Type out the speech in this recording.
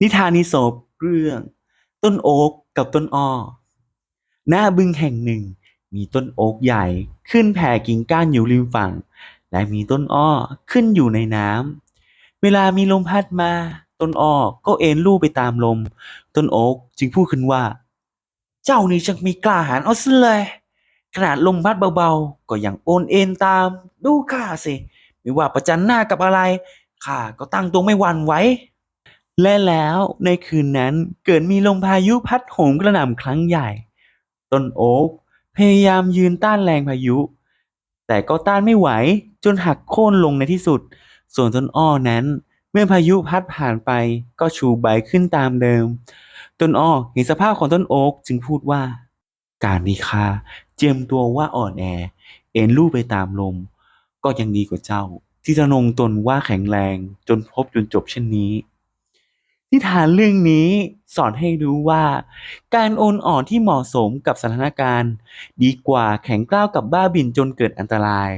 นิทานอีสปเรื่อง ต้นโอ๊กกับต้นอ้อณบึงแห่งหนึ่ง มีต้นโอ๊กใหญ่ขึ้นแผ่กิ่งก้านอยู่ริมฝั่ง และมีต้นอ้อขึ้นอยู่ในน้ำเวลามีลมพัดมา ต้นอ้อก็เอ็นลู่ไปตามลม ต้นโอ๊กจึงพูดขึ้นว่า เจ้านี่ช่างมีกล้าหาญเอาซะเลย ขนาดลมพัดเบาๆ ก็ยังโอนเอ็นตาม ดูข้าสิ ไม่ว่าประจันหน้ากับอะไรข้าก็ตั้งตัวไม่หวั่นไหว และแล้วในคืนนั้นเกิดมีลมพายุพัดโหมกระหน่ำครั้งใหญ่ ต้นโอ๊กพยายามยืนต้านแรงพายุ แต่ก็ต้านไม่ไหวจนหักโค่นลงในที่สุด ส่วนต้นอ้อนั้น เมื่อพายุพัดผ่านไปก็ชูใบขึ้นตามเดิม ต้นอ้อเห็นสภาพของต้นโอ๊กจึงพูดว่า การที่ข้าเจียมตัวว่าอ่อนแอ เอ็นลู่ไปตามลม ก็ยังดีกว่าเจ้า ที่จะนงตนว่าแข็งแรงจนพบจนจบเช่นนี้ นิทานเรื่องนี้สอนให้รู้ว่า การโอนอ่อนที่เหมาะสมกับสถานการณ์ ดีกว่าแข็งกร้าวกับบ้าบิ่นจนเกิดอันตราย